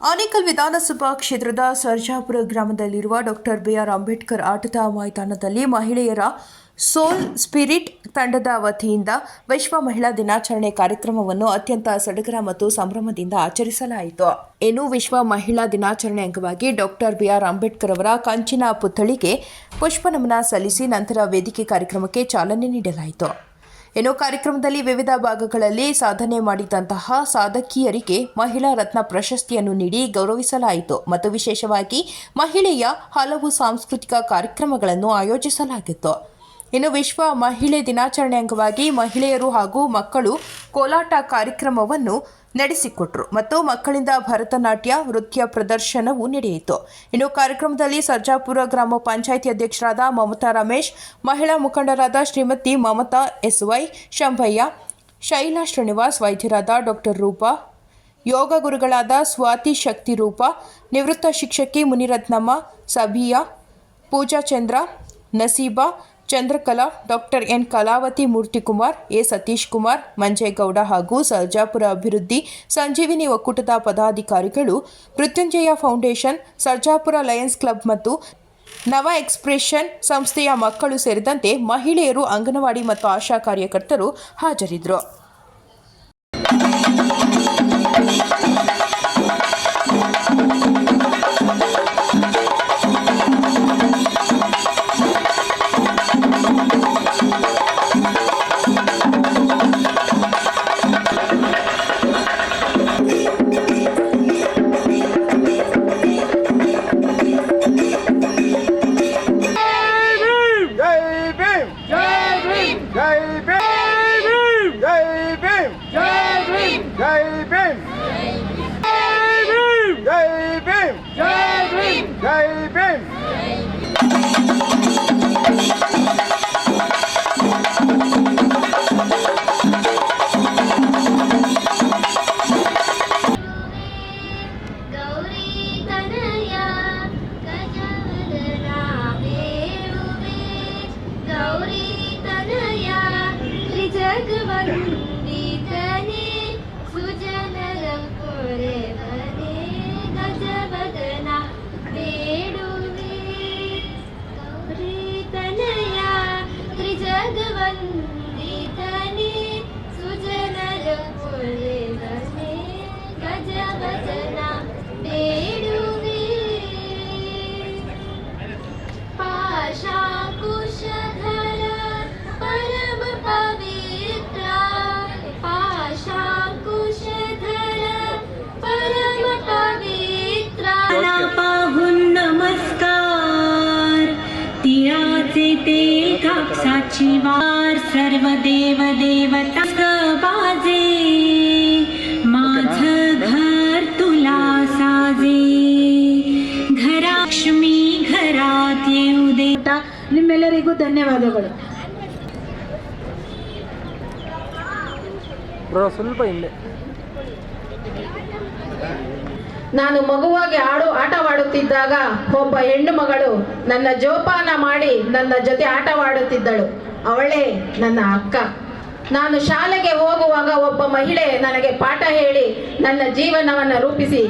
ಆನೇಕಲ್ ವಿಧಾನಸಭಾ ಕ್ಷೇತ್ರದ ಸರ್ಜಾಪುರ ಗ್ರಾಮದಲ್ಲಿರುವ ಡಾಕ್ಟರ್ ಬಿಆರ್ ಅಂಬೇಡ್ಕರ್ ಆಟದ ಮೈದಾನದಲ್ಲಿ ಮಹಿಳೆಯರ ಸೋಲ್ ಸ್ಪಿರಿಟ್ ತಂಡದ ವತಿಯಿಂದ ವಿಶ್ವ ಮಹಿಳಾ ದಿನಾಚರಣೆ ಕಾರ್ಯಕ್ರಮವನ್ನು ಅತ್ಯಂತ ಸಡಗರ ಮತ್ತು ಸಂಭ್ರಮದಿಂದ ಆಚರಿಸಲಾಯಿತು. ಇನ್ನು ವಿಶ್ವ ಮಹಿಳಾ ದಿನಾಚರಣೆ ಅಂಗವಾಗಿ ಡಾಕ್ಟರ್ ಬಿಆರ್ ಅಂಬೇಡ್ಕರ್ ಅವರ ಕಂಚಿನ ಪುತ್ಥಳಿಗೆ ಪುಷ್ಪನಮನ ಸಲ್ಲಿಸಿ ನಂತರ ವೇದಿಕೆ ಕಾರ್ಯಕ್ರಮಕ್ಕೆ ಚಾಲನೆ ನೀಡಲಾಯಿತು. ಇನ್ನು ಕಾರ್ಯಕ್ರಮದಲ್ಲಿ ವಿವಿಧ ಭಾಗಗಳಲ್ಲಿ ಸಾಧನೆ ಮಾಡಿದಂತಹ ಸಾಧಕಿಯರಿಗೆ ಮಹಿಳಾ ರತ್ನ ಪ್ರಶಸ್ತಿಯನ್ನು ನೀಡಿ ಗೌರವಿಸಲಾಯಿತು. ಮತ್ತು ವಿಶೇಷವಾಗಿ ಮಹಿಳೆಯ ಹಲವು ಸಾಂಸ್ಕೃತಿಕ ಕಾರ್ಯಕ್ರಮಗಳನ್ನು ಆಯೋಜಿಸಲಾಗಿತ್ತು. ಇನ್ನು ವಿಶ್ವ ಮಹಿಳೆ ದಿನಾಚರಣೆ ಅಂಗವಾಗಿ ಮಹಿಳೆಯರು ಹಾಗೂ ಮಕ್ಕಳು ಕೋಲಾಟ ಕಾರ್ಯಕ್ರಮವನ್ನು ನಡೆಸಿಕೊಟ್ರು ಮತ್ತು ಮಕ್ಕಳಿಂದ ಭರತನಾಟ್ಯ, ನೃತ್ಯ ಪ್ರದರ್ಶನವೂ ನಡೆಯಿತು. ಇನ್ನು ಕಾರ್ಯಕ್ರಮದಲ್ಲಿ ಸರ್ಜಾಪುರ ಗ್ರಾಮ ಪಂಚಾಯಿತಿ ಅಧ್ಯಕ್ಷರಾದ ಮಮತಾ ರಮೇಶ್, ಮಹಿಳಾ ಮುಖಂಡರಾದ ಶ್ರೀಮತಿ ಮಮತಾ ಎಸ್ ವೈ ಶಂಭಯ್ಯ, ಶೈಲಾ ಶ್ರೀನಿವಾಸ್, ವೈದ್ಯರಾದ ಡಾಕ್ಟರ್ ರೂಪಾ, ಯೋಗ ಗುರುಗಳಾದ ಸ್ವಾತಿ ಶಕ್ತಿ ರೂಪ, ನಿವೃತ್ತ ಶಿಕ್ಷಕಿ Muniratnamma, Sabiya, Pooja Chandra, Naseeba Chandrakala, doctor N. Kalavathi, Murthykumar, A. Satish Kumar Manjegowda ಹಾಗೂ ಸರ್ಜಾಪುರ ಅಭಿವೃದ್ಧಿ ಸಂಜೀವಿನಿ ಒಕ್ಕೂಟದ ಪದಾಧಿಕಾರಿಗಳು, Mrityunjaya foundation, Sarjapura lions club ಮತ್ತು ನವ ಎಕ್ಸ್ಪ್ರೆಷನ್ ಸಂಸ್ಥೆಯ ಮಕ್ಕಳು ಸೇರಿದಂತೆ ಮಹಿಳೆಯರು ಅಂಗನವಾಡಿ ಮತ್ತು ಆಶಾ ಕಾರ್ಯಕರ್ತರು ಹಾಜರಿದ್ದರು. Game! Game! ಭಗವಂದಿತನೇ ಸುಜನರ ಪುರಿದನೆ ಗಜ ಭಜನ कापसाची वार सर्व देव देवता बाजे माझ घर तुला साजे घराक्ष्मी घरात येऊ दे ನಿಮ್ಮೆಲ್ಲರಿಗೂ ಧನ್ಯವಾದಗಳು ಬ್ರೋ ಸ್ವಲ್ಪ ಹಿಂದೆ ನಾನು ಮಗುವಾಗಿ ಆಡು ಆಟವಾಡುತ್ತಿದ್ದಾಗ ಒಬ್ಬ ಹೆಣ್ಣು ಮಗಳು ನನ್ನ ಜೋಪಾನ ಮಾಡಿ ನನ್ನ ಜೊತೆ ಆಟವಾಡುತ್ತಿದ್ದಳು. ಅವಳೇ ನನ್ನ ಅಕ್ಕ. ನಾನು ಶಾಲೆಗೆ ಹೋಗುವಾಗ ಒಬ್ಬ ಮಹಿಳೆ ನನಗೆ ಪಾಠ ಹೇಳಿ ನನ್ನ ಜೀವನವನ್ನು ರೂಪಿಸಿ.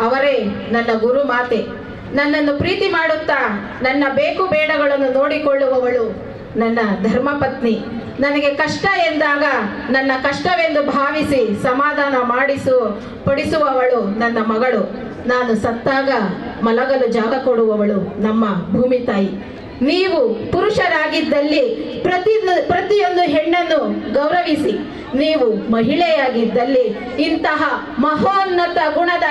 ಅವರೇ ನನ್ನ ಗುರು ಮಾತೆ ನನ್ನನ್ನು ಪ್ರೀತಿ ಮಾಡುತ್ತಾ ನನ್ನ ಬೇಕು ಬೇಡಗಳನ್ನು ನೋಡಿಕೊಳ್ಳುವವಳು. ನನ್ನ ಧರ್ಮಪತ್ನಿ, ನನಗೆ ಕಷ್ಟ ಎಂದಾಗ ನನ್ನ ಕಷ್ಟವೆಂದು ಭಾವಿಸಿ ಸಮಾಧಾನ ಮಾಡಿಸು, ಪಡಿಸುವವಳು ನನ್ನ ಮಗಳು. ನಾನು ಸತ್ತಾಗ ಮಲಗಲು ಜಾಗ ಕೊಡುವವಳು ನಮ್ಮ ಭೂಮಿ ತಾಯಿ. ನೀವು ಪುರುಷರಾಗಿದ್ದಲ್ಲಿ ಪ್ರತಿ ಪ್ರತಿಯೊಂದು ಹೆಣ್ಣನ್ನು ಗೌರವಿಸಿ. ನೀವು ಮಹಿಳೆಯಾಗಿದ್ದಲ್ಲಿ ಇಂತಹ ಮಹೋನ್ನತ ಗುಣದ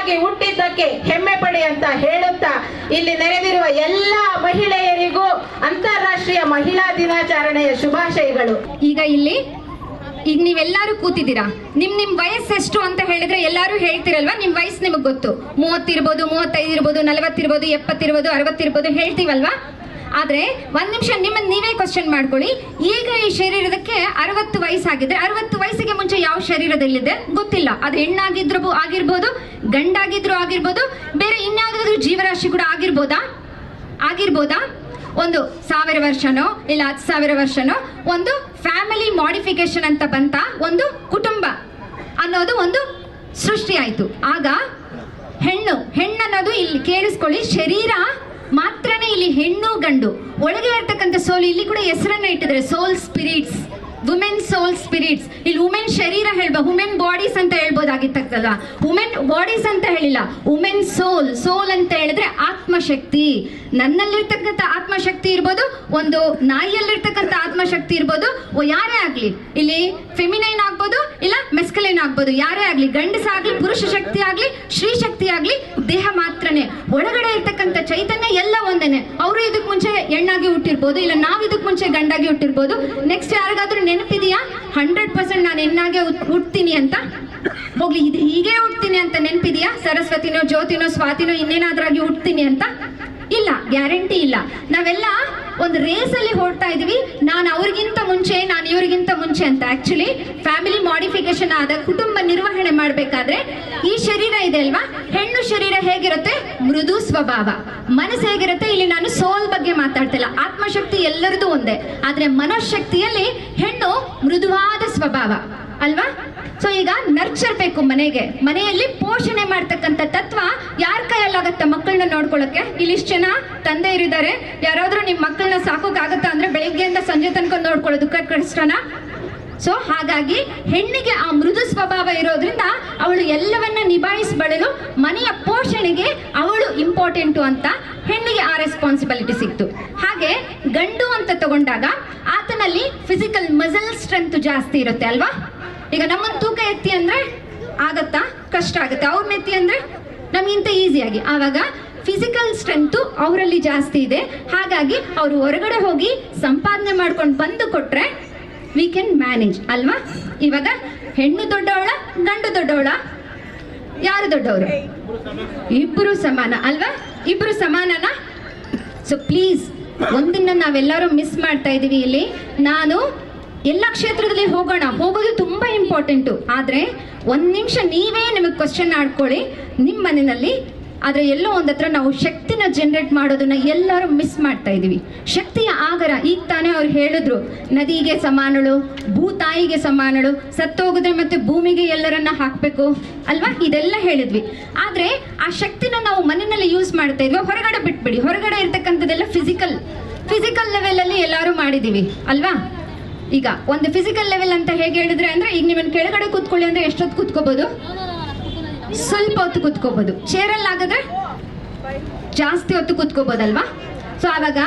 ಹೆಣ್ಣಾಗಿ ಹುಟ್ಟಿದ್ದಕ್ಕೆ ಹೆಮ್ಮೆ ಪಡಿ ಅಂತ ಹೇಳುತ್ತಾ ಇಲ್ಲಿ ನೆರೆದಿರುವ ಎಲ್ಲ ಮಹಿಳೆಯರಿಗೂ ಅಂತಾರಾಷ್ಟ್ರೀಯ ಮಹಿಳಾ ದಿನಾಚರಣೆಯ ಶುಭಾಶಯಗಳು. ಈಗ ಇಲ್ಲಿ ಈಗ ನೀವೆಲ್ಲರೂ ಕೂತಿದ್ದೀರಾ? ನಿಮ್ ನಿಮ್ ವಯಸ್ಸೆಷ್ಟು ಅಂತ ಹೇಳಿದ್ರೆ ಎಲ್ಲರೂ ಹೇಳ್ತಿರಲ್ವಾ? ನಿಮ್ ವಯಸ್ಸು ನಿಮಗೆ ಗೊತ್ತು. ಮೂವತ್ತಿರ್ಬೋದು ಮೂವತ್ತೈದು ಇರ್ಬೋದು ನಲವತ್ತಿರ್ಬೋದು, ಎಪ್ಪತ್ತಿರ್ಬೋದು, ಅರವತ್ತಿರ್ಬೋದು ಹೇಳ್ತೀವಲ್ವಾ? ಆದ್ರೆ ಒಂದ್ ನಿಮಿಷ ನಿಮ್ಮನ್ನ ನೀವೇ ಕ್ವಶನ್ ಮಾಡ್ಕೊಳ್ಳಿ. ಈಗ ಈ ಶರೀರದಕ್ಕೆ ಅರವತ್ತು ವಯಸ್ಸಾಗಿದ್ರೆ ಅರವತ್ತು ವಯಸ್ಸಿಗೆ ಮುಂಚೆ ಯಾವ ಶರೀರದಲ್ಲಿದೆ ಗೊತ್ತಿಲ್ಲ. ಅದು ಹೆಣ್ಣಾಗಿದ್ರು ಆಗಿರ್ಬೋದು, ಗಂಡಾಗಿದ್ರು ಆಗಿರ್ಬೋದು, ಬೇರೆ ಇನ್ಯಾವುದಾದ್ರೂ ಜೀವರಾಶಿ ಕೂಡ ಆಗಿರ್ಬೋದಾ? ಆಗಿರ್ಬೋದಾ? ಒಂದು ಸಾವಿರ ವರ್ಷನೋ, ಇಲ್ಲ ಹತ್ತು ಸಾವಿರ ವರ್ಷನೋ, ಒಂದು ಫ್ಯಾಮಿಲಿ ಮಾಡಿಫಿಕೇಶನ್ ಅಂತ ಬಂತ, ಒಂದು ಕುಟುಂಬ ಅನ್ನೋದು ಒಂದು ಸೃಷ್ಟಿ ಆಯ್ತು. ಆಗ ಹೆಣ್ಣು ಹೆಣ್ಣನ್ನೋದು ಇಲ್ಲಿ ಕೇಳಿಸ್ಕೊಳ್ಳಿ, ಶರೀರ ಮಾತ್ರನೇ ಇಲ್ಲಿ ಹೆಣ್ಣು ಗಂಡು. ಒಳಗೆ ಇರ್ತಕ್ಕಂಥ ಸೋಲ್ ಇಲ್ಲಿ ಕೂಡ ಹೆಸರನ್ನ ಇಟ್ಟಿದ್ದಾರೆ. Soul spirits women soul spirits ಇಲ್ಲಿ ವುಮೆನ್ ಶರೀರ ಹೇಳ್ಬೋದು ವುಮೆನ್ ಬಾಡೀಸ್ ಅಂತ ಹೇಳ್ಬೋದಾಗಿತ್ತಲ್ಲ ವುಮೆನ್ ಬಾಡೀಸ್ ಅಂತ ಹೇಳಿಲ್ಲ. ವುಮೆನ್ ಸೋಲ್ ಸೋಲ್ ಅಂತ ಹೇಳಿದ್ರೆ ಆತ್ಮಶಕ್ತಿ. ನನ್ನಲ್ಲಿರ್ತಕ್ಕಂಥ ಆತ್ಮಶಕ್ತಿ ಇರ್ಬೋದು, ಒಂದು ನಾಯಿಯಲ್ಲಿರ್ತಕ್ಕಂಥ ಆತ್ಮಶಕ್ತಿ ಇರ್ಬೋದು ಯಾರೇ ಆಗಲಿ. ಇಲ್ಲಿ ಫೆಮಿನೈನ್ ಆಗ್ಬೋದು, ಇಲ್ಲ ಮೆಸ್ಕಲೈನ್ ಆಗ್ಬೋದು, ಯಾರೇ ಆಗಲಿ. ಗಂಡಸಾಗ್ಲಿ ಪುರುಷ ಶಕ್ತಿ ಆಗಲಿ, ಸ್ತ್ರೀ ಶಕ್ತಿ ಆಗಲಿ, ದೇಹ ಮಾತ್ರನೇ. ಒಳಗಡೆ ಇರ್ತಕ್ಕಂಥ ಚೈತನ್ಯ ಎಲ್ಲ ಒಂದೇನೆ. ಅವರು ಇದಕ್ಕೆ ಮುಂಚೆ ಹೆಣ್ಣಾಗಿ ಹುಟ್ಟಿರ್ಬೋದು, ಇಲ್ಲ ನಾವು ಇದಕ್ಕೆ ಮುಂಚೆ ಗಂಡಾಗಿ ಹುಟ್ಟಿರ್ಬೋದು. ನೆಕ್ಸ್ಟ್ ಯಾರಿಗಾದ್ರೂ ನೆನಪಿದೆಯಾ? ಹಂಡ್ರೆಡ್ ಪರ್ಸೆಂಟ್ ನಾನು ಹೆಣ್ಣಾಗೆ ಹುಟ್- ಹುಟ್ತೀನಿ ಅಂತ? ಹೋಗ್ಲಿ, ಇದು ಹೀಗೆ ಹುಟ್ತೀನಿ ಅಂತ ನೆನಪಿದೆಯಾ? ಸರಸ್ವತಿನೋ, ಜ್ಯೋತಿನೋ, ಸ್ವಾತಿನೋ ಇನ್ನೇನಾದ್ರಾಗಿ ಹುಟ್ತೀನಿ ಅಂತ? ಇಲ್ಲ, ಗ್ಯಾರಂಟಿ ಇಲ್ಲ. ನಾವೆಲ್ಲ ಒಂದು ರೇಸ್ ಅಲ್ಲಿ ಹೊರಡ್ತಾ ಇದೀವಿ ನಾನು ಅವ್ರಿಗಿಂತ ಮುಂಚೆ, ನಾನು ಇವ್ರಿಗಿಂತ ಮುಂಚೆ ಅಂತ. ಆಕ್ಚುಲಿ ಫ್ಯಾಮಿಲಿ ಮಾಡಿಫಿಕೇಶನ್ ಆದ ಕುಟುಂಬ ನಿರ್ವಹಣೆ ಮಾಡಬೇಕಾದ್ರೆ ಈ ಶರೀರ ಇದೆ ಅಲ್ವಾ? ಹೆಣ್ಣು ಶರೀರ ಹೇಗಿರುತ್ತೆ? ಮೃದು ಸ್ವಭಾವ. ಮನಸ್ಸು ಹೇಗಿರುತ್ತೆ? ಇಲ್ಲಿ ನಾನು ಸೋಲ್ ಬಗ್ಗೆ ಮಾತಾಡ್ತಿಲ್ಲ ಆತ್ಮಶಕ್ತಿ ಎಲ್ಲರದು ಒಂದೇ. ಆದ್ರೆ ಮನೋಶಕ್ತಿಯಲ್ಲಿ ಹೆಣ್ಣು ಮೃದುವಾದ ಸ್ವಭಾವ. ಅಲ್ವಾ? ಸೊ ಈಗ ನರ್ಚರ್ ಬೇಕು ಮನೆಗೆ. ಮನೆಯಲ್ಲಿ ಪೋಷಣೆ ಮಾಡ್ತಕ್ಕಂಥ ತತ್ವ ಯಾರ ಕೈಯಲ್ಲಾಗತ್ತ ಮಕ್ಕಳನ್ನ ನೋಡ್ಕೊಳ್ಳೋಕೆ? ಇಲ್ಲಿ ಇಷ್ಟು ಜನ ತಂದೆ ಇರಿದ್ದಾರೆ. ಯಾರಾದ್ರೂ ನಿಮ್ಮ ಮಕ್ಕಳನ್ನ ಸಾಕೋಕ್ಕಾಗತ್ತಾ ಅಂದ್ರೆ ಬೆಳಿಗ್ಗೆಯಿಂದ ಸಂಜೆ ತನಕ ನೋಡ್ಕೊಳ್ಳೋದು ಕಷ್ಟನಾ? ಸೊ ಹಾಗಾಗಿ ಹೆಣ್ಣಿಗೆ ಆ ಮೃದು ಸ್ವಭಾವ ಇರೋದ್ರಿಂದ ಅವಳು ಎಲ್ಲವನ್ನ ನಿಭಾಯಿಸಬಳಲು ಮನೆಯ ಪೋಷಣೆಗೆ ಅವಳು ಇಂಪಾರ್ಟೆಂಟು ಅಂತ ಹೆಣ್ಣಿಗೆ ಆ ರೆಸ್ಪಾನ್ಸಿಬಿಲಿಟಿ ಸಿಕ್ತು. ಹಾಗೆ ಗಂಡು ಅಂತ ತಗೊಂಡಾಗ ಆತನಲ್ಲಿ ಫಿಸಿಕಲ್ ಮಸಲ್ ಸ್ಟ್ರೆಂತ್ ಜಾಸ್ತಿ ಇರುತ್ತೆ ಅಲ್ವಾ? ಈಗ ನಮ್ಮನ್ನ ತೂಕ ಎತ್ತಿ ಅಂದ್ರೆ ಆಗತ್ತಾ? ಕಷ್ಟ ಆಗುತ್ತೆ. ಅವ್ರ ಮೆತ್ತಿ ಅಂದ್ರೆ ನಮ್ಗಿಂತ ಈಸಿಯಾಗಿ ಆವಾಗ ಫಿಸಿಕಲ್ ಸ್ಟ್ರೆಂತು ಅವರಲ್ಲಿ ಜಾಸ್ತಿ ಇದೆ. ಹಾಗಾಗಿ ಅವರು ಹೊರಗಡೆ ಹೋಗಿ ಸಂಪಾದನೆ ಮಾಡ್ಕೊಂಡು ಬಂದು ಕೊಟ್ರೆ ವಿ ಕ್ಯಾನ್ ಮ್ಯಾನೇಜ್ ಅಲ್ವಾ? ಇವಾಗ ಹೆಣ್ಣು ದೊಡ್ಡವಳ, ಗಂಡು ದೊಡ್ಡವಳ? ಯಾರು ದೊಡ್ಡವರು? ಇಬ್ಬರು ಸಮಾನ, ಅಲ್ವಾ? ಇಬ್ಬರು ಸಮಾನನ? ಸೊ ಪ್ಲೀಸ್ ಒಂದನ್ನ ನಾವೆಲ್ಲರೂ ಮಿಸ್ ಮಾಡ್ತಾ ಇದ್ದೀವಿ ಇಲ್ಲಿ. ನಾನು ಎಲ್ಲ ಕ್ಷೇತ್ರದಲ್ಲಿ ಹೋಗೋಣ. ಹೋಗೋದು ತುಂಬ ಇಂಪಾರ್ಟೆಂಟು ಆದರೆ ಒಂದು ನಿಮಿಷ ನೀವೇ ನಿಮಗೆ ಕ್ವಶನ್ ಆಡ್ಕೊಳ್ಳಿ. ನಿಮ್ಮ ಮನೆಯಲ್ಲಿ ಆದ್ರೆ ಎಲ್ಲೋ ಒಂದತ್ರ ನಾವು ಶಕ್ತಿನ ಜನರೇಟ್ ಮಾಡೋದನ್ನ ಎಲ್ಲರೂ ಮಿಸ್ ಮಾಡ್ತಾ ಇದೀವಿ ಶಕ್ತಿಯ ಆಗರ, ಈಗ ತಾನೇ ಅವ್ರು ಹೇಳಿದ್ರು, ನದಿಗೆ ಸಮಾನಳು, ಭೂ ತಾಯಿಗೆ ಸಮಾನಳು, ಸತ್ತೋಗಿದ್ರೆ ಮತ್ತೆ ಭೂಮಿಗೆ ಎಲ್ಲರನ್ನ ಹಾಕ್ಬೇಕು, ಅಲ್ವಾ? ಇದೆಲ್ಲ ಹೇಳಿದ್ವಿ. ಆದ್ರೆ ಆ ಶಕ್ತಿನ ನಾವು ಮನೆಯಲ್ಲಿ ಯೂಸ್ ಮಾಡ್ತಾ ಇದ್ವಿ. ಹೊರಗಡೆ ಬಿಟ್ಬಿಡಿ. ಹೊರಗಡೆ ಇರ್ತಕ್ಕಂಥದ್ದೆಲ್ಲ ಫಿಸಿಕಲ್ ಫಿಸಿಕಲ್ ಲೆವೆಲ್ ಅಲ್ಲಿ ಎಲ್ಲರೂ ಮಾಡಿದೀವಿ, ಅಲ್ವಾ? ಈಗ, ಒಂದು ಫಿಸಿಕಲ್ ಲೆವೆಲ್ ಅಂತ ಹೇಗೆ ಹೇಳಿದ್ರೆ ಅಂದ್ರೆ, ಈಗ ನಿಮ್ಮನ್ನು ಕೆಳಗಡೆ ಕೂತ್ಕೊಳ್ಳಿ ಅಂದ್ರೆ ಎಷ್ಟೊತ್ತು ಕೂತ್ಕೋಬಹುದು ಸ್ವಲ್ಪ ಹೊತ್ತು ಕೂತ್ಕೋಬಹುದು ಚೇರಲ್ಲಿ ಆಗದ ಜಾಸ್ತಿ ಹೊತ್ತು ಕೂತ್ಕೋಬೋದಲ್ವಾ? ಸೊ ಆವಾಗ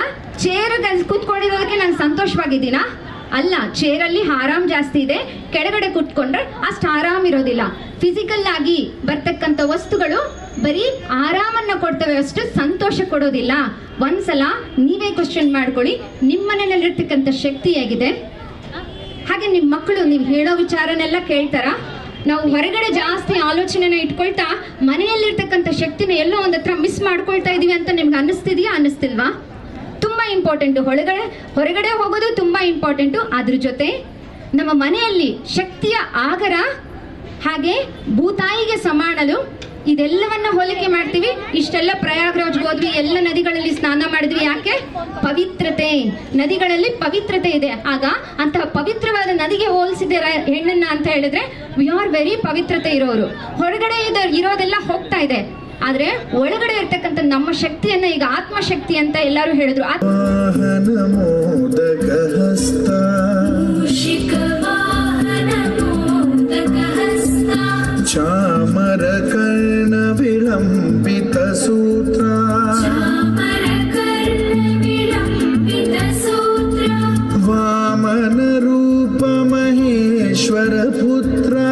ಚೇರ್ ಕುತ್ಕೊಂಡಿರೋದಕ್ಕೆ ನಾನು ಸಂತೋಷವಾಗಿದ್ದೀನಾ? ಅಲ್ಲ ಚೇರಲ್ಲಿ ಆರಾಮ್ ಜಾಸ್ತಿ ಇದೆ. ಕೆಳಗಡೆ ಕುತ್ಕೊಂಡ್ರೆ ಅಷ್ಟು ಆರಾಮ್ ಇರೋದಿಲ್ಲ. ಫಿಸಿಕಲ್ ಆಗಿ ಬರ್ತಕ್ಕಂಥ ವಸ್ತುಗಳು ಬರೀ ಆರಾಮನ್ನ ಕೊಡ್ತವೆ ಅಷ್ಟು ಸಂತೋಷ ಕೊಡೋದಿಲ್ಲ. ಒಂದ್ಸಲ ನೀವೇ ಕ್ವಶನ್ ಮಾಡ್ಕೊಳ್ಳಿ. ನಿಮ್ಮ ಮನೆಯಲ್ಲಿರ್ತಕ್ಕಂಥ ಶಕ್ತಿ ಹೇಗಿದೆ? ಹಾಗೆ ನಿಮ್ಮ ಮಕ್ಕಳು, ನೀವು ಹೇಳೋ ವಿಚಾರನೆಲ್ಲ ಕೇಳ್ತಾರ? ನಾವು ಹೊರಗಡೆ ಜಾಸ್ತಿ ಆಲೋಚನೆನ ಇಟ್ಕೊಳ್ತಾ ಮನೆಯಲ್ಲಿರ್ತಕ್ಕಂಥ ಶಕ್ತಿನ ಎಲ್ಲೋ ಒಂದ್ ಹತ್ರ ಮಿಸ್ ಮಾಡ್ಕೊಳ್ತಾ ಇದೀವಿ ಅಂತ ನಿಮ್ಗೆ ಅನ್ನಿಸ್ತಿದ್ಯಾ? ಅನ್ನಿಸ್ತಿಲ್ವಾ? ತುಂಬಾ ಇಂಪಾರ್ಟೆಂಟು ಹೊರಗಡೆ ಹೊರಗಡೆ ಹೋಗೋದು ತುಂಬಾ ಇಂಪಾರ್ಟೆಂಟು ಅದ್ರ ಜೊತೆ ನಮ್ಮ ಮನೆಯಲ್ಲಿ ಶಕ್ತಿಯ ಆಗರ ಹಾಗೆ ಭೂತಾಯಿಗೆ ಸಮಾನಲು ಇದೆಲ್ಲವನ್ನ ಹೋಲಿಕೆ ಮಾಡ್ತೀವಿ. ಇಷ್ಟೆಲ್ಲ ಪ್ರಯಾಗ್ರಾಜ್ ಹೋದ್ವಿ ಎಲ್ಲ ನದಿಗಳಲ್ಲಿ ಸ್ನಾನ ಮಾಡಿದ್ವಿ. ಯಾಕೆ? ಪವಿತ್ರತೆ. ನದಿಗಳಲ್ಲಿ ಪವಿತ್ರತೆ ಇದೆ. ಆಗ ಅಂತಹ ಪವಿತ್ರವಾದ ನದಿಗೆ ಹೋಲಿಸಿದ ಹೆಣ್ಣನ್ನ ಅಂತ ಹೇಳಿದ್ರೆ ವಿ ಆರ್ ವೆರಿ ಪವಿತ್ರತೆ ಇರೋರು. ಹೊರಗಡೆ ಇದ ಇರೋದೆಲ್ಲ ಹೋಗ್ತಾ ಇದೆ. ಆದ್ರೆ ಒಳಗಡೆ ಇರ್ತಕ್ಕಂಥ ನಮ್ಮ ಶಕ್ತಿಯನ್ನ ಈಗ ಆತ್ಮಶಕ್ತಿ ಅಂತ ಎಲ್ಲರೂ ಹೇಳಿದ್ರು. ಆತ್ಮ वाहनमोदकहस्ता चामरकर्णविलम्बितसूत्रा वामनरूपमहेश्वरपुत्रा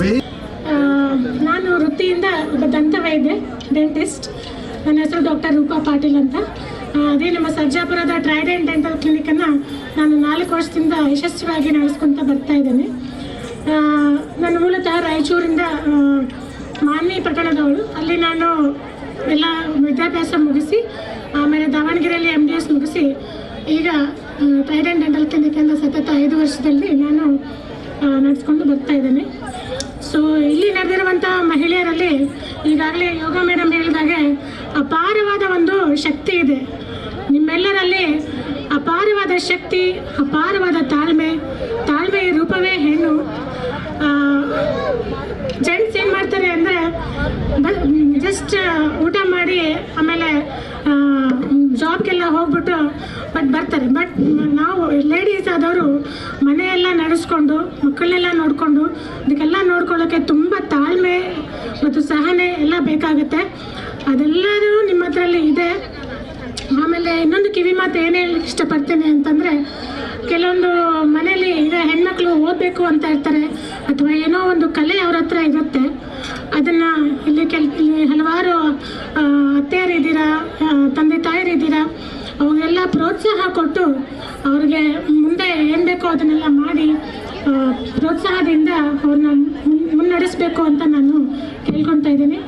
वे ಆ, ನಾನು ವೃತ್ತಿಯಿಂದ ಒಬ್ಬ ದಂತವೈದ್ಯ ಡೆಂಟಿಸ್ಟ್ ನನ್ನ ಹೆಸರು ಡಾಕ್ಟರ್ ರೂಪಾ ಪಾಟೀಲ್ ಅಂತ ಆ, ಅದೇ ನಮ್ಮ ಸರ್ಜಾಪುರದ ಟ್ರೈಡೆಂಟ್ ಡೆಂಟಲ್ ಕ್ಲಿನಿಕನ್ನು ನಾನು ನಾಲ್ಕು ವರ್ಷದಿಂದ ಯಶಸ್ವಿಯಾಗಿ ನಡೆಸ್ಕೊತ ಬರ್ತಾ ಇದ್ದೇನೆ. ನಾನು ಮೂಲತಃ ರಾಯಚೂರಿಂದ ಮಾನ್ವಿ ಪಟ್ಟಣದವಳು. ಅಲ್ಲಿ ನಾನು ಎಲ್ಲ ವಿದ್ಯಾಭ್ಯಾಸ ಮುಗಿಸಿ, ಆಮೇಲೆ ದಾವಣಗೆರೆಯಲ್ಲಿ ಎಂ ಡಿ ಎಸ್ ಮುಗಿಸಿ, ಈಗ ಟ್ರೈಡೆಂಟ್ ಡೆಂಟಲ್ ಅಂತ ಸತತ ಐದು ವರ್ಷದಲ್ಲಿ ನಾನು ನಡೆಸ್ಕೊಂಡು ಬರ್ತಾ ಇದ್ದೇನೆ. ಸೊ ಇಲ್ಲಿ ನಡೆದಿರುವಂಥ ಮಹಿಳೆಯರಲ್ಲಿ ಈಗಾಗಲೇ ಯೋಗ ಮೇಡಮ್ ಹೇಳಿದಾಗೆ ಅಪಾರವಾದ ಒಂದು ಶಕ್ತಿ ಇದೆ. ನಿಮ್ಮೆಲ್ಲರಲ್ಲಿ ಅಪಾರವಾದ ಶಕ್ತಿ, ಅಪಾರವಾದ ತಾಳ್ಮೆ, ತಾಳ್ಮೆಯ ರೂಪವೇ ಹೆಣ್ಣು. ಜೆಂಟ್ಸ್ ಏನು ಮಾಡ್ತಾರೆ ಅಂದರೆ ಜಸ್ಟ್ ಊಟ ಮಾಡಿ ಆಮೇಲೆ ಜಾಬ್ಗೆಲ್ಲ ಹೋಗ್ಬಿಟ್ಟು ಬಟ್ ಬರ್ತಾರೆ. ಬಟ್ ನಾವು ಲೇಡೀಸ್ ಆದವರು ಮನೆಯೆಲ್ಲ ನಡೆಸ್ಕೊಂಡು, ಮಕ್ಕಳನ್ನೆಲ್ಲ ನೋಡಿಕೊಂಡು ಅದಕ್ಕೆಲ್ಲ ನೋಡ್ಕೊಳ್ಳೋಕ್ಕೆ ತುಂಬ ತಾಳ್ಮೆ ಮತ್ತು ಸಹನೆ ಎಲ್ಲ ಬೇಕಾಗುತ್ತೆ. ಅದೆಲ್ಲರೂ ನಿಮ್ಮ ಹತ್ರಲ್ಲಿ ಇದೆ. ಇನ್ನೊಂದು ಕಿವಿ ಮಾತು ಏನು ಹೇಳಿ ಇಷ್ಟಪಡ್ತೇನೆ ಅಂತಂದರೆ, ಕೆಲವೊಂದು ಮನೇಲಿ ಈಗ ಹೆಣ್ಮಕ್ಳು ಓದಬೇಕು ಅಂತ ಇರ್ತಾರೆ ಅಥವಾ ಏನೋ ಒಂದು ಕಲೆ ಅವ್ರ ಹತ್ರ ಇರುತ್ತೆ. ಅದನ್ನು ಇಲ್ಲಿ ಕೆಲ ಹಲವಾರು ಅತ್ತೆಯರಿದ್ದೀರಾ ತಂದೆ ತಾಯರಿದ್ದೀರಾ ಅವರೆಲ್ಲ ಪ್ರೋತ್ಸಾಹ ಕೊಟ್ಟು ಅವ್ರಿಗೆ ಮುಂದೆ ಏನು ಬೇಕೋ ಅದನ್ನೆಲ್ಲ ಮಾಡಿ ಪ್ರೋತ್ಸಾಹದಿಂದ ಅವ್ರನ್ನ ಮುನ್- ಮುನ್ನಡೆಸಬೇಕು ಅಂತ ನಾನು ಕೇಳ್ಕೊತಾ ಇದ್ದೀನಿ.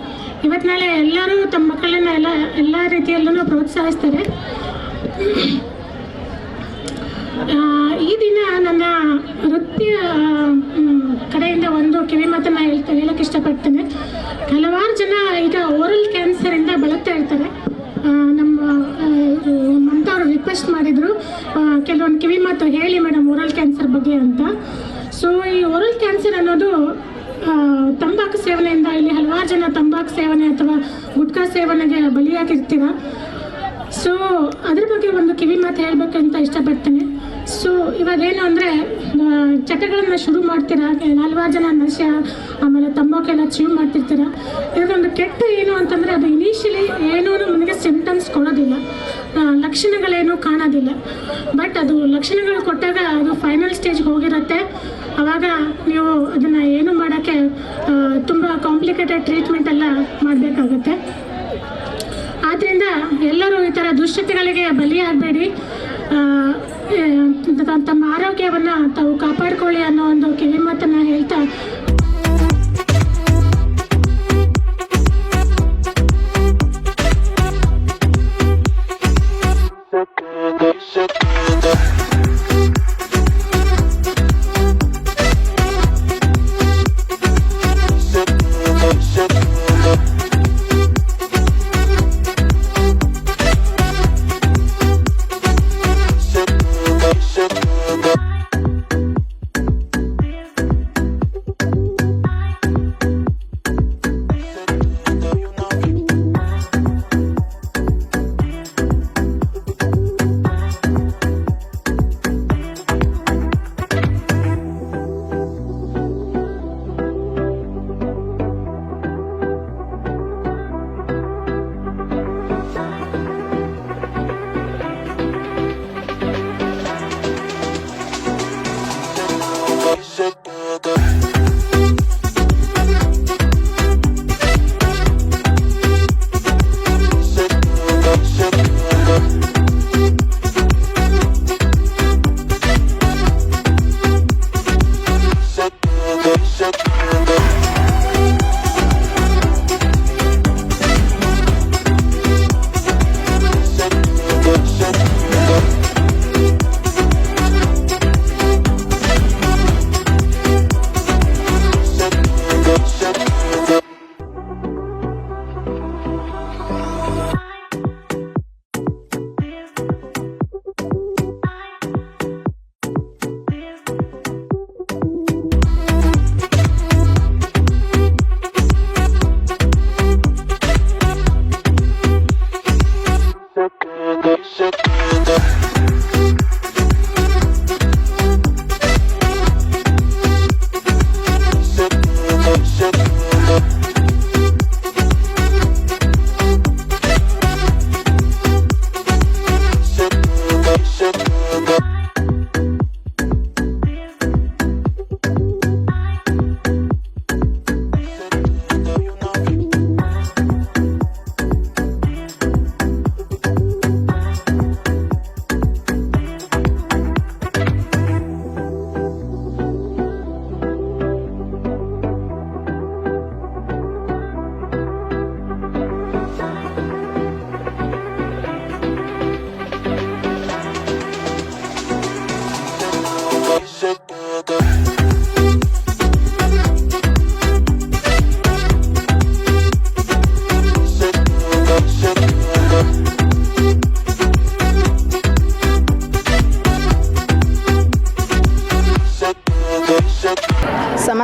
ಇವತ್ತು ನಾಳೆ ಎಲ್ಲರೂ ತಮ್ಮ ಮಕ್ಕಳನ್ನ ಎಲ್ಲ ಎಲ್ಲ ರೀತಿಯಲ್ಲೂ ಪ್ರೋತ್ಸಾಹಿಸ್ತಾರೆ. ಈ ದಿನ ನನ್ನ ವೃತ್ತಿಯ ಕಡೆಯಿಂದ ಒಂದು ಕಿವಿ ಮಾತನ್ನು ಹೇಳ್ತಾ ಹೇಳಕ್ಕೆ ಇಷ್ಟಪಡ್ತೇನೆ. ಹಲವಾರು ಜನ ಈಗ ಓರಲ್ ಕ್ಯಾನ್ಸರಿಂದ ಬಳಲ್ತಾ ಇರ್ತಾರೆ. ನಮ್ಮ ಮಮತಾ ರಿಕ್ವೆಸ್ಟ್ ಮಾಡಿದರು. ಕೆಲವೊಂದು ಕಿವಿ ಮಾತು ಹೇಳಿ ಮೇಡಮ್ ಓರಲ್ ಕ್ಯಾನ್ಸರ್ ಬಗ್ಗೆ ಅಂತ. ಸೊ ಈ ಓರಲ್ ಕ್ಯಾನ್ಸರ್ ಅನ್ನೋದು ತಂಬಾಕು ಸೇವನೆಯಿಂದ ಇಲ್ಲಿ ಹಲವಾರು ಜನ ತಂಬಾಕು ಸೇವನೆ ಅಥವಾ ಗುಟ್ಕಾ ಸೇವನೆಗೆ ಬಲಿಯಾಗಿರ್ತೀರ. ಸೊ ಅದ್ರ ಬಗ್ಗೆ ಒಂದು ಕಿವಿ ಮಾತು ಹೇಳಬೇಕಂತ ಇಷ್ಟಪಡ್ತೀನಿ. ಸೊ ಇವಾಗೇನು ಅಂದರೆ ಚಟಗಳನ್ನು ಶುರು ಮಾಡ್ತೀರಾ? ಹಲವಾರು ಜನ ನಶೆ, ಆಮೇಲೆ ತಂಬಾಕೆಲ್ಲ ಚೀವ್ ಮಾಡ್ತಿರ್ತೀರ? ಇದೊಂದು ಕೆಟ್ಟ ಏನು ಅಂತಂದರೆ, ಅದು ಇನಿಷಿಯಲಿ ಏನೂ ನಮಗೆ ಸಿಂಟಮ್ಸ್ ಕೊಡೋದಿಲ್ಲ. ಲಕ್ಷಣಗಳೇನು ಕಾಣೋದಿಲ್ಲ. ಬಟ್ ಅದು ಲಕ್ಷಣಗಳು ಕೊಟ್ಟಾಗ ಅದು ಫೈನಲ್ ಸ್ಟೇಜ್ಗೆ ಹೋಗಿರುತ್ತೆ. ಆವಾಗ ನೀವು ಅದನ್ನು ಏನು ಮಾಡೋಕ್ಕೆ ತುಂಬ ಕಾಂಪ್ಲಿಕೇಟೆಡ್ ಟ್ರೀಟ್ಮೆಂಟ್ ಎಲ್ಲ ಮಾಡಬೇಕಾಗುತ್ತೆ. ಆದ್ದರಿಂದ ಎಲ್ಲರೂ ಈ ಥರ ದುಶ್ಚತೆಗಳಿಗೆ ಬಲಿಯಾಗಬೇಡಿ. ತಮ್ಮ ಆರೋಗ್ಯವನ್ನು ತಾವು ಕಾಪಾಡ್ಕೊಳ್ಳಿ ಅನ್ನೋ ಒಂದು ಕಿವಿ ಮಾತನ್ನು ಹೇಳ್ತಾ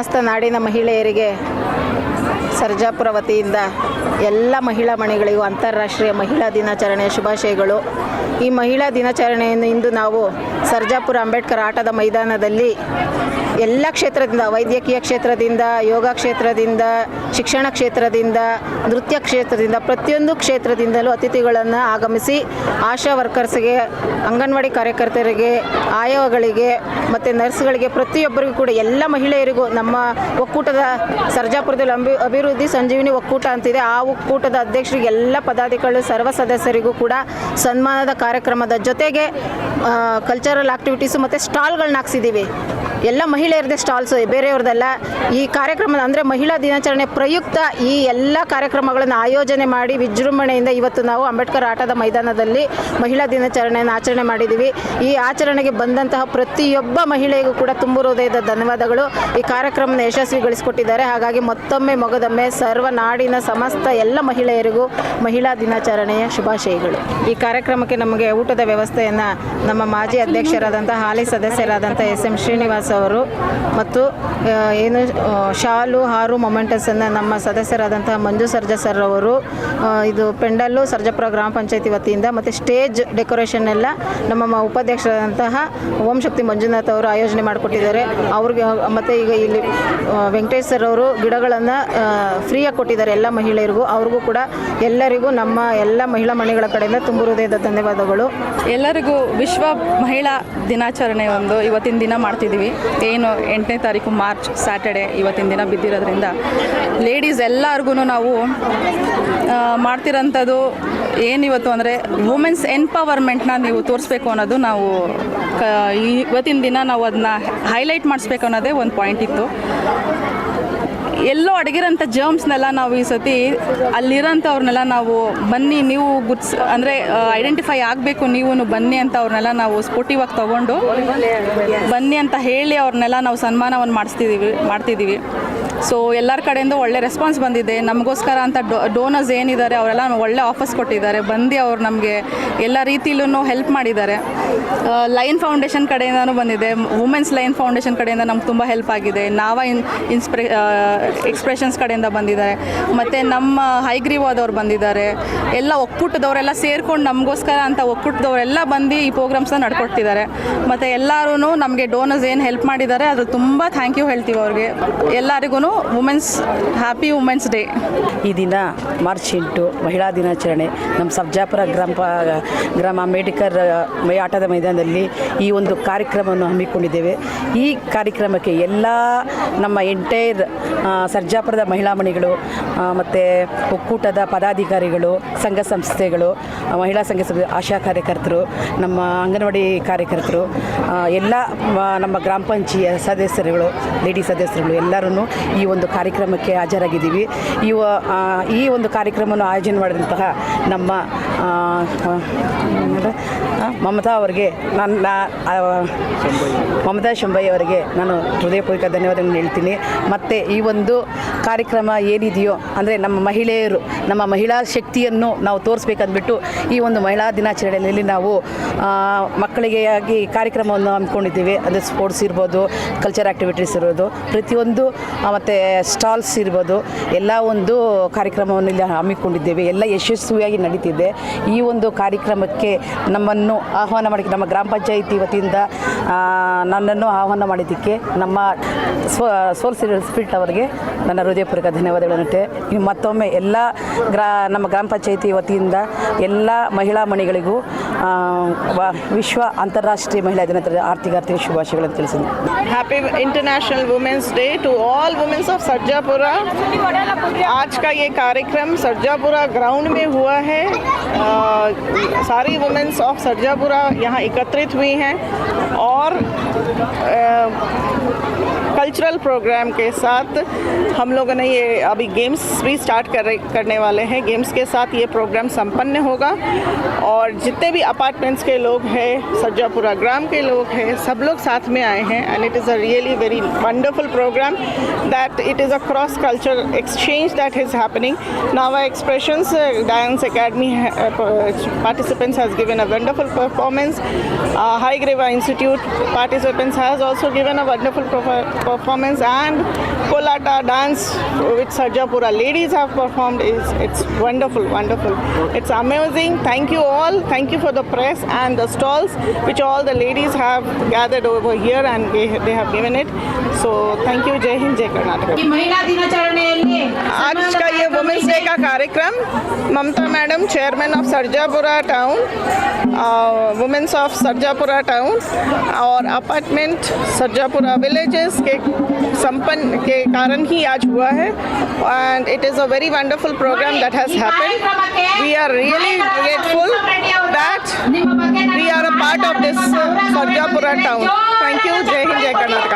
ಸಮಸ್ತ ನಾಡಿನ ಮಹಿಳೆಯರಿಗೆ ಸರ್ಜಾಪುರ ವತಿಯಿಂದ ಎಲ್ಲ ಮಹಿಳಾ ಮಣಿಗಳಿಗೂ ಅಂತಾರಾಷ್ಟ್ರೀಯ ಮಹಿಳಾ ದಿನಾಚರಣೆಯ ಶುಭಾಶಯಗಳು. ಈ ಮಹಿಳಾ ದಿನಾಚರಣೆಯನ್ನು ಇಂದು ನಾವು ಸರ್ಜಾಪುರ ಅಂಬೇಡ್ಕರ್ ಆಟದ ಮೈದಾನದಲ್ಲಿ ಎಲ್ಲ ಕ್ಷೇತ್ರದಿಂದ, ವೈದ್ಯಕೀಯ ಕ್ಷೇತ್ರದಿಂದ, ಯೋಗ ಕ್ಷೇತ್ರದಿಂದ, ಶಿಕ್ಷಣ ಕ್ಷೇತ್ರದಿಂದ, ನೃತ್ಯ ಕ್ಷೇತ್ರದಿಂದ, ಪ್ರತಿಯೊಂದು ಕ್ಷೇತ್ರದಿಂದಲೂ ಅತಿಥಿಗಳನ್ನು ಆಗಮಿಸಿ, ಆಶಾ ವರ್ಕರ್ಸ್ಗೆ, ಅಂಗನವಾಡಿ ಕಾರ್ಯಕರ್ತರಿಗೆ, ಆಯೋಗಳಿಗೆ, ಮತ್ತು ನರ್ಸ್ಗಳಿಗೆ, ಪ್ರತಿಯೊಬ್ಬರಿಗೂ ಕೂಡ ಎಲ್ಲ ಮಹಿಳೆಯರಿಗೂ ನಮ್ಮ ಒಕ್ಕೂಟದ ಸರ್ಜಾಪುರದಲ್ಲಿ ಅಂಬಿ ಅಭಿವೃದ್ಧಿ ಸಂಜೀವಿನಿ ಒಕ್ಕೂಟ ಅಂತಿದೆ. ಆ ಒಕ್ಕೂಟದ ಅಧ್ಯಕ್ಷರಿಗೆ ಎಲ್ಲ ಪದಾಧಿಕಾರಿಗಳು, ಸರ್ವ ಸದಸ್ಯರಿಗೂ ಕೂಡ ಸನ್ಮಾನದ ಕಾರ್ಯಕ್ರಮದ ಜೊತೆಗೆ ಕಲ್ಚರಲ್ ಆಕ್ಟಿವಿಟೀಸು ಮತ್ತು ಸ್ಟಾಲ್ಗಳನ್ನ ಹಾಕ್ಸಿದ್ದೀವಿ ಎಲ್ಲ ಮಹಿಳೆಯರದೇ ಸ್ಟಾಲ್ಸ್ ಬೇರೆಯವ್ರದ್ದೆಲ್ಲ ಈ ಕಾರ್ಯಕ್ರಮದ ಅಂದರೆ ಮಹಿಳಾ ದಿನಾಚರಣೆ ಪ್ರಯುಕ್ತ ಈ ಎಲ್ಲ ಕಾರ್ಯಕ್ರಮಗಳನ್ನು ಆಯೋಜನೆ ಮಾಡಿ ವಿಜೃಂಭಣೆಯಿಂದ ಇವತ್ತು ನಾವು ಅಂಬೇಡ್ಕರ್ ಆಟದ ಮೈದಾನದಲ್ಲಿ ಮಹಿಳಾ ದಿನಾಚರಣೆಯನ್ನು ಆಚರಣೆ ಮಾಡಿದ್ದೀವಿ. ಈ ಆಚರಣೆಗೆ ಬಂದಂತಹ ಪ್ರತಿಯೊಬ್ಬ ಮಹಿಳೆಗೂ ಕೂಡ ತುಂಬ ಹೃದಯದ ಧನ್ಯವಾದಗಳು. ಈ ಕಾರ್ಯಕ್ರಮನ ಯಶಸ್ವಿಗೊಳಿಸಿಕೊಟ್ಟಿದ್ದಾರೆ. ಹಾಗಾಗಿ ಮತ್ತೊಮ್ಮೆ ಮೊಗದೊಮ್ಮೆ ಸರ್ವ ನಾಡಿನ ಸಮಸ್ತ ಎಲ್ಲ ಮಹಿಳೆಯರಿಗೂ ಮಹಿಳಾ ದಿನಾಚರಣೆಯ ಶುಭಾಶಯಗಳು. ಈ ಕಾರ್ಯಕ್ರಮಕ್ಕೆ ನಮಗೆ ಊಟದ ವ್ಯವಸ್ಥೆಯನ್ನು ನಮ್ಮ ಮಾಜಿ ಅಧ್ಯಕ್ಷರಾದಂಥ ಹಾಲಿ ಸದಸ್ಯರಾದಂಥ ಎಸ್ ಎಂ ಶ್ರೀನಿವಾಸ್ ಅವರು ಮತ್ತು ಏನು ಶಾಲು, ಹಾರು ಮೊಮೆಂಟಸನ್ನು ನಮ್ಮ ಸದಸ್ಯರಾದಂತಹ ಮಂಜು ಸರ್ಜಾ ಸರ್ ಅವರು ಇದು ಪೆಂಡಲ್ಲು ಸರ್ಜಾಪುರ ಗ್ರಾಮ ಪಂಚಾಯತಿ ವತಿಯಿಂದ ಮತ್ತು ಸ್ಟೇಜ್ ಡೆಕೋರೇಷನ್ ಎಲ್ಲ ನಮ್ಮ ಉಪಾಧ್ಯಕ್ಷರಾದಂತಹ ಓಂ ಶಕ್ತಿ ಮಂಜುನಾಥ್ ಅವರು ಆಯೋಜನೆ ಮಾಡಿಕೊಟ್ಟಿದ್ದಾರೆ. ಅವ್ರಿಗೆ, ಮತ್ತು ಈಗ ಇಲ್ಲಿ ವೆಂಕಟೇಶ್ ಸರ್ ಅವರು ಗಿಡಗಳನ್ನು ಫ್ರೀಯಾಗಿ ಕೊಟ್ಟಿದ್ದಾರೆ ಎಲ್ಲ ಮಹಿಳೆಯರಿಗೂ. ಅವ್ರಿಗೂ ಕೂಡ ಎಲ್ಲರಿಗೂ ನಮ್ಮ ಎಲ್ಲ ಮಹಿಳಾ ಮನೆಗಳ ಕಡೆಯಿಂದ ತುಂಬು ಹೃದಯದ ಧನ್ಯವಾದಗಳು. ಎಲ್ಲರಿಗೂ ವಿಶ್ವ ಮಹಿಳಾ ದಿನಾಚರಣೆ ಒಂದು ಇವತ್ತಿನ ದಿನ ಮಾಡ್ತಿದ್ದೀವಿ. ಏನು ಎಂಟನೇ ತಾರೀಕು ಮಾರ್ಚ್ ಸ್ಯಾಟರ್ಡೆ ಇವತ್ತಿನ ದಿನ ಬಿದ್ದಿರೋದ್ರಿಂದ ಲೇಡೀಸ್ ಎಲ್ಲರಿಗೂ ನಾವು ಮಾಡ್ತಿರೋಂಥದ್ದು ಏನಿವತ್ತು ಅಂದರೆ ವುಮೆನ್ಸ್ ಎನ್ಪವರ್ಮೆಂಟ್ನ ನೀವು ತೋರಿಸ್ಬೇಕು ಅನ್ನೋದು ನಾವು ಇವತ್ತಿನ ದಿನ ನಾವು ಅದನ್ನ ಹೈಲೈಟ್ ಮಾಡಿಸ್ಬೇಕು ಅನ್ನೋದೇ ಒಂದು ಪಾಯಿಂಟ್ ಇತ್ತು. ಎಲ್ಲೋ ಅಡಗಿರೋಂಥ ಜರ್ಮ್ಸ್ನೆಲ್ಲ ನಾವು ಈ ಸತಿ ಅಲ್ಲಿರೋಂಥವ್ರನ್ನೆಲ್ಲ ನಾವು ಬನ್ನಿ, ನೀವು ಗುರ್ಸ್ ಅಂದರೆ ಐಡೆಂಟಿಫೈ ಆಗಬೇಕು ನೀವು ಬನ್ನಿ ಅಂತ ಅವ್ರನ್ನೆಲ್ಲ ನಾವು ಸ್ಪೋರ್ಟಿವ್ ಆಗಿ ತೊಗೊಂಡು ಬನ್ನಿ ಅಂತ ಹೇಳಿ ಅವ್ರನ್ನೆಲ್ಲ ನಾವು ಸನ್ಮಾನವನ್ನು ಮಾಡಿಸ್ತಿದ್ದೀವಿ ಮಾಡ್ತಿದ್ದೀವಿ ಸೊ ಎಲ್ಲರ ಕಡೆಯಿಂದ ಒಳ್ಳೆ ರೆಸ್ಪಾನ್ಸ್ ಬಂದಿದೆ. ನಮಗೋಸ್ಕರ ಅಂತ ಡೋ ಡೋನರ್ಸ್ ಏನಿದ್ದಾರೆ, ಅವರೆಲ್ಲ ಒಳ್ಳೆ ಆಫರ್ಸ್ ಕೊಟ್ಟಿದ್ದಾರೆ. ಬಂದು ಅವ್ರು ನಮಗೆ ಎಲ್ಲ ರೀತಿಯಲ್ಲೂ ಹೆಲ್ಪ್ ಮಾಡಿದ್ದಾರೆ. ಲೈನ್ ಫೌಂಡೇಶನ್ ಕಡೆಯಿಂದನೂ ಬಂದಿದೆ. ವುಮೆನ್ಸ್ ಲೈನ್ ಫೌಂಡೇಶನ್ ಕಡೆಯಿಂದ ನಮ್ಗೆ ತುಂಬ ಹೆಲ್ಪ್ ಆಗಿದೆ. ನಾವ ಇನ್ ಇನ್ಸ್ಪ್ರೆ ಎಕ್ಸ್ಪ್ರೆಷನ್ಸ್ ಕಡೆಯಿಂದ ಬಂದಿದ್ದಾರೆ. ಮತ್ತು ನಮ್ಮ ಹೈಗ್ರೀವಾದವ್ರು ಬಂದಿದ್ದಾರೆ. ಎಲ್ಲ ಒಕ್ಕೂಟದವರೆಲ್ಲ ಸೇರ್ಕೊಂಡು ನಮಗೋಸ್ಕರ ಅಂತ ಒಕ್ಕೂಟದವರೆಲ್ಲ ಬಂದು ಈ ಪ್ರೋಗ್ರಾಮ್ಸ್ನ ನಡ್ಕೊಡ್ತಿದ್ದಾರೆ. ಮತ್ತು ಎಲ್ಲರೂ ನಮಗೆ ಡೋನರ್ಸ್ ಏನು ಹೆಲ್ಪ್ ಮಾಡಿದ್ದಾರೆ, ಅದು ತುಂಬ ಥ್ಯಾಂಕ್ ಯು ಹೇಳ್ತೀವಿ ಅವ್ರಿಗೆ. ಎಲ್ಲರಿಗೂ ವುಮೆನ್ಸ್ ಹ್ಯಾಪಿ ವುಮೆನ್ಸ್ ಡೇ ಈ ದಿನ ಮಾರ್ಚ್ ಎಂಟು ಮಹಿಳಾ ದಿನಾಚರಣೆ. ನಮ್ಮ ಸಬ್ಜಾಪುರ ಗ್ರಾಮ ಗ್ರಾಮ ಅಂಬೇಡ್ಕರ್ ಆಟದ ಮೈದಾನದಲ್ಲಿ ಈ ಒಂದು ಕಾರ್ಯಕ್ರಮವನ್ನು ಹಮ್ಮಿಕೊಂಡಿದ್ದೇವೆ. ಈ ಕಾರ್ಯಕ್ರಮಕ್ಕೆ ಎಲ್ಲ ನಮ್ಮ ಎಂಟೈರ್ ಸರ್ಜಾಪುರದ ಮಹಿಳಾ ಮಣಿಗಳು ಮತ್ತು ಒಕ್ಕೂಟದ ಪದಾಧಿಕಾರಿಗಳು, ಸಂಘ ಸಂಸ್ಥೆಗಳು ಮಹಿಳಾ ಸಂಘ ಸಂಸ್ಥೆ ಆಶಾ ಕಾರ್ಯಕರ್ತರು, ನಮ್ಮ ಅಂಗನವಾಡಿ ಕಾರ್ಯಕರ್ತರು ಎಲ್ಲ ನಮ್ಮ ಗ್ರಾಮ ಪಂಚಾಯಿತಿ ಸದಸ್ಯರುಗಳು ಲೇಡಿ ಸದಸ್ಯರುಗಳು ಎಲ್ಲರೂ ಈ ಒಂದು ಕಾರ್ಯಕ್ರಮಕ್ಕೆ ಹಾಜರಾಗಿದ್ದೀವಿ. ಇವ ಈ ಒಂದು ಕಾರ್ಯಕ್ರಮವನ್ನು ಆಯೋಜನೆ ಮಾಡಿದಂತಹ ನಮ್ಮ ಮಮತಾ ಅವರಿಗೆ ನನ್ನ ಮಮತಾ ಶಂಭೈ ಅವರಿಗೆ ನಾನು ಹೃದಯಪೂರ್ವಕ ಧನ್ಯವಾದಗಳನ್ನು ಹೇಳ್ತೀನಿ. ಮತ್ತು ಈ ಒಂದು ಕಾರ್ಯಕ್ರಮ ಏನಿದೆಯೋ, ಅಂದರೆ ನಮ್ಮ ಮಹಿಳೆಯರು, ನಮ್ಮ ಮಹಿಳಾ ಶಕ್ತಿಯನ್ನು ನಾವು ತೋರಿಸ್ಬೇಕಂದ್ಬಿಟ್ಟು ಈ ಒಂದು ಮಹಿಳಾ ದಿನಾಚರಣೆಯಲ್ಲಿ ನಾವು ಮಕ್ಕಳಿಗೆ ಆಗಿ ಕಾರ್ಯಕ್ರಮವನ್ನು ಹಮ್ಮಿಕೊಂಡಿದ್ದೀವಿ. ಅಂದರೆ ಸ್ಪೋರ್ಟ್ಸ್ ಇರ್ಬೋದು ಕಲ್ಚರ್ ಆ್ಯಕ್ಟಿವಿಟೀಸ್ ಇರ್ಬೋದು. ಪ್ರತಿಯೊಂದು ಮತ್ತು ಸ್ಟಾಲ್ಸ್ ಇರ್ಬೋದು, ಎಲ್ಲ ಒಂದು ಕಾರ್ಯಕ್ರಮವನ್ನು ಇಲ್ಲಿ ಹಮ್ಮಿಕೊಂಡಿದ್ದೇವೆ. ಎಲ್ಲ ಯಶಸ್ವಿಯಾಗಿ ನಡೀತಿದೆ. ಈ ಒಂದು ಕಾರ್ಯಕ್ರಮಕ್ಕೆ ನಮ್ಮನ್ನು ಆಹ್ವಾನ ಮಾಡಿ ನಮ್ಮ ಗ್ರಾಮ ಪಂಚಾಯಿತಿ ವತಿಯಿಂದ ನನ್ನನ್ನು ಆಹ್ವಾನ ಮಾಡಿದ್ದಕ್ಕೆ ನಮ್ಮ ಸ್ವ, ಸೋಲ್ ಸ್ಪಿರಿಟ್ ಅವರಿಗೆ ನನ್ನ ಹೃದಯಪೂರ್ವಕ ಧನ್ಯವಾದಗಳನ್ನುತ್ತೆ ಮತ್ತೊಮ್ಮೆ ಎಲ್ಲ ಗ್ರಾ, ನಮ್ಮ ಗ್ರಾಮ ಪಂಚಾಯಿತಿ ವತಿಯಿಂದ ಎಲ್ಲ ಮಹಿಳಾ ಮಣಿಗಳಿಗೂ ವಿಶ್ವ ಅಂತಾರಾಷ್ಟ್ರೀಯ ಮಹಿಳಾ ದಿನದ ಆರ್ಥಿಕ ಆರ್ಥಿಕ ಶುಭಾಶಯಗಳನ್ನು ತಿಳಿಸಿದೆ happy international women's day to all women women's of Sarjapura आज का ये कार्यक्रम सरजापुरा ग्राउंड में हुआ है। अ, सारी वुमेन्स ऑफ़ सरजापुरा यहाँ एकत्रित हुई हैं और कल्चरल प्रोग्राम के साथ हम लोगों ने ये अभी गेम्स भी स्टार्ट कर करने वाले हैं। गेम्स के साथ ये प्रोग्राम संपन्न होगा और जितने भी अपार्टमेंट्स के लोग हैं सरजापुरा ग्राम के लोग हैं सब लोग साथ में आए हैं। And it is a really very wonderful program that it is a cross cultural exchange that is happening Nava expressions uh, dance academy uh, participants has given a wonderful performance uh, high greva institute participants has also given a wonderful performance and Kolata dance which Sarjapura ladies have performed is it's wonderful, wonderful. It's amazing. Thank you all. Thank you for the press and the stalls which all the ladies have gathered over here and they, they have given it. So thank you. Jai Hind, Jai Karnataka. आज का ये women's day का कार्यक्रम Mamata madam chairman of Sarjapura town women's of Sarjapura town और apartment Sarjapura villages के संपन्न के कारण ही आज हुआ है। And it is a very wonderful programme that has happened we are really grateful that we are a part of this Sarjapura town thank you Jai Hind Jai Karnataka